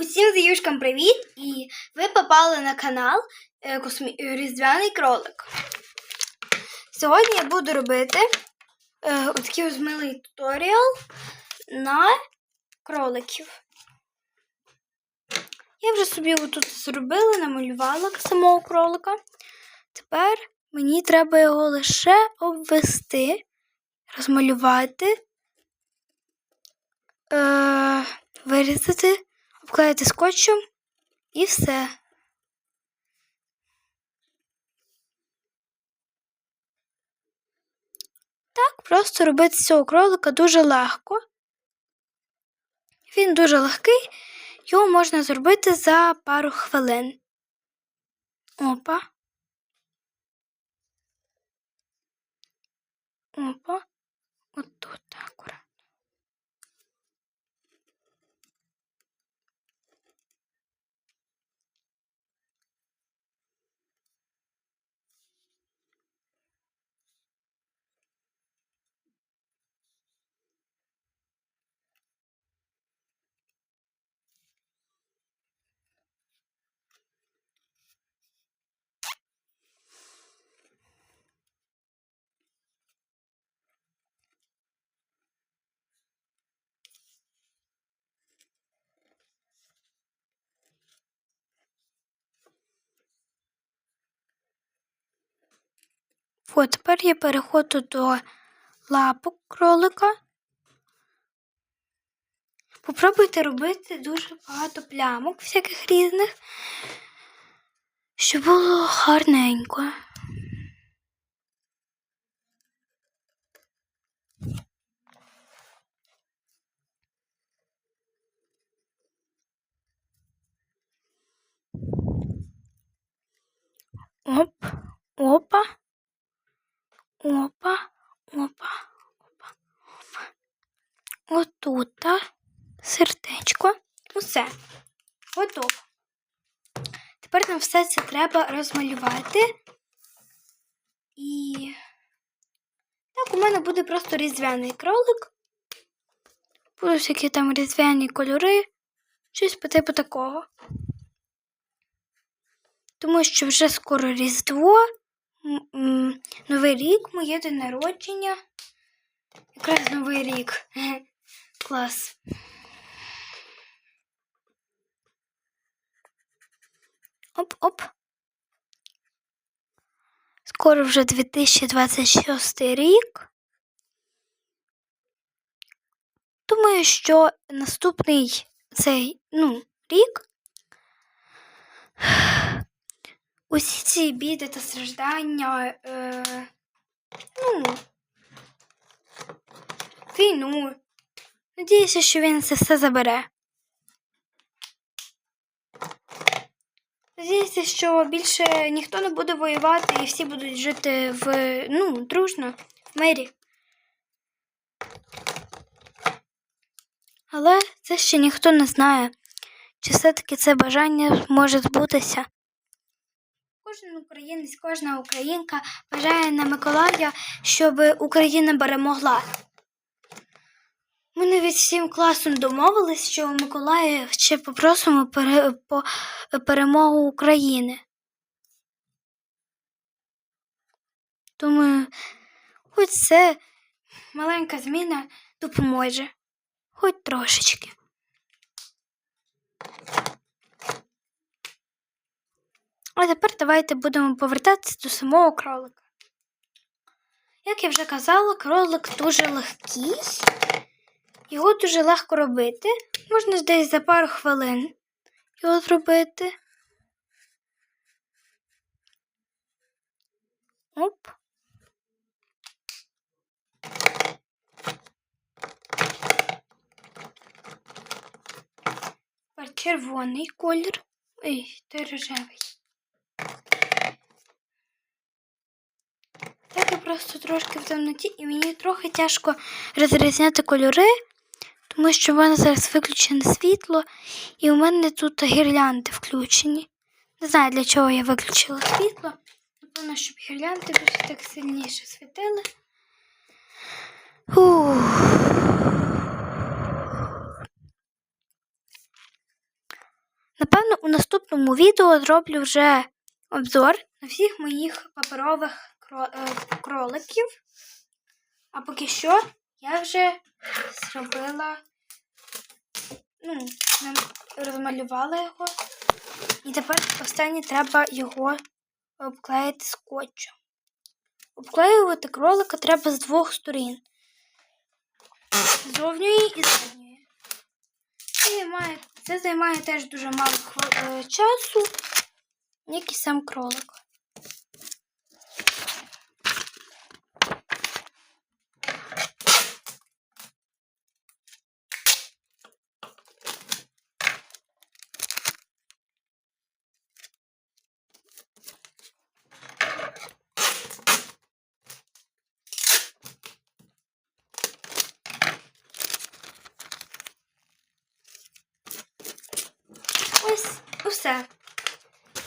Усім заюшкам привіт! І ви попали на канал е, Різдвяний кролик. Сьогодні я буду робити е, отакий ось милий туторіал на кроликів. Я вже собі отут зробила, намалювала самого кролика. Тепер мені треба його лише обвести, розмалювати, е, вирізати обклеїти скотчем і все. Так, просто робити з цього кролика дуже легко. Він дуже легкий, його можна зробити за пару хвилин. Опа. Опа. Отут акуратно. От, тепер я переходжу до лапок кролика. Попробуйте робити дуже багато плямок всяких різних, щоб було гарненько. Оп, опа. Опа, опа, опа, опа. Отут сердечко. Усе. Готово. Тепер нам все це треба розмалювати. І так, у мене буде просто різдвяний кролик. Будуть всякі там різдвяні кольори, щось по типу такого. Тому що вже скоро Різдво. Новий рік, моє день народження. Якраз новий рік. Клас. Оп-оп. Скоро вже 2026 рік. Думаю, що наступний цей ну, рік усі ці біди та страждання, е, ну, війну. Надіюся, що він це все забере. Надіюся, що більше ніхто не буде воювати і всі будуть жити в, ну, дружно, в мирі. Але це ще ніхто не знає, чи все-таки це бажання може збутися. Кожен українець, кожна українка бажає на Миколая, щоб Україна перемогла. Ми навіть всім класом домовились, що у Миколая ще попросимо пере, по, перемогу України. Думаю, хоч це маленька зміна допоможе, хоч трошечки. А тепер давайте будемо повертатися до самого кролика. Як я вже казала, кролик дуже легкий, його дуже легко робити. Можна десь за пару хвилин його зробити. Оп. Червоний колір. Ой, той рожевий. Так я просто трошки в темноті, і мені трохи тяжко розрізняти кольори, тому що в мене зараз виключене світло, і у мене тут гірлянди включені. Не знаю, для чого я виключила світло. Напевно, щоб гірлянди більше так сильніше світили. Напевно, у наступному відео зроблю вже обзор на всіх моїх паперових кроликів. А поки що я вже зробила, ну, розмалювала його. І тепер останнє треба його обклеїти скотчем. Обклеювати кролика треба з двох сторін. Зовньої і задньої. Це займає теж дуже мало е, часу, як і сам кролик. Ось усе.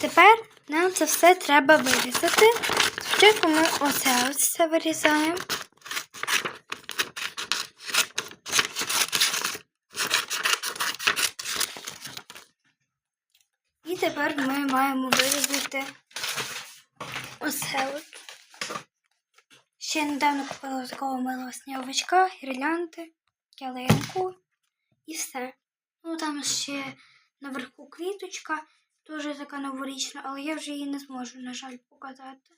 Тепер нам це все треба вирізати. Спочатку ми оце ось все вирізаємо. І тепер ми маємо вирізати оце от. Ще недавно купила такого милого сніговичка, гірлянди, ялинку і все. Ну там ще наверху квіточка, дуже така новорічна, але я вже її не зможу, на жаль, показати.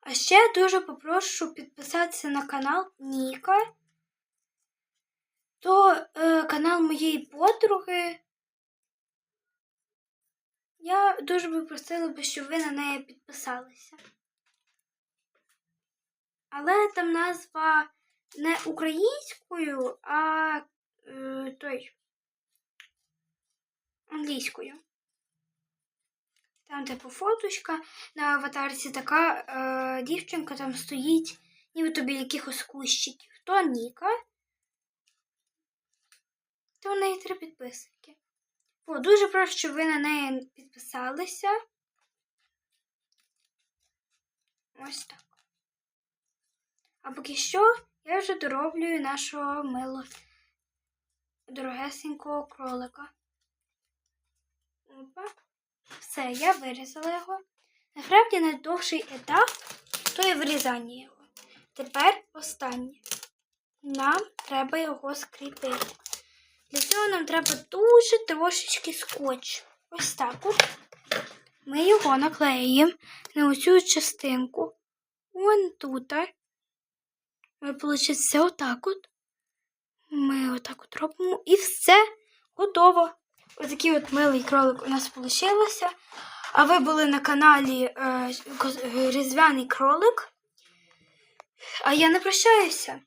А ще дуже попрошу підписатися на канал Ніка. То е, канал моєї подруги. Я дуже би просила би, щоб ви на неї підписалися. Але там назва не українською, а е, той англійською. Там, типу, фоточка на аватарці така е, дівчинка там стоїть, нібито біля якихось кущиків. То Ніка. То в неї три підписники. О, дуже прошу, щоб ви на неї підписалися. Ось так. А поки що я вже дороблюю нашого мило дорогесенького кролика. Опа. Все, я вирізала його. Насправді найдовший етап то є вирізання його. Тепер останнє. Нам треба його скріпити. Для цього нам треба дуже трошечки скотч. Ось так от. Ми його наклеїмо на оцю частинку. Вон тут. Виходить, отак от. Ми отак от робимо і все готово. Отакий от милий кролик у нас вийшло. А ви були на каналі е, Різдвяний кролик. А я не прощаюся.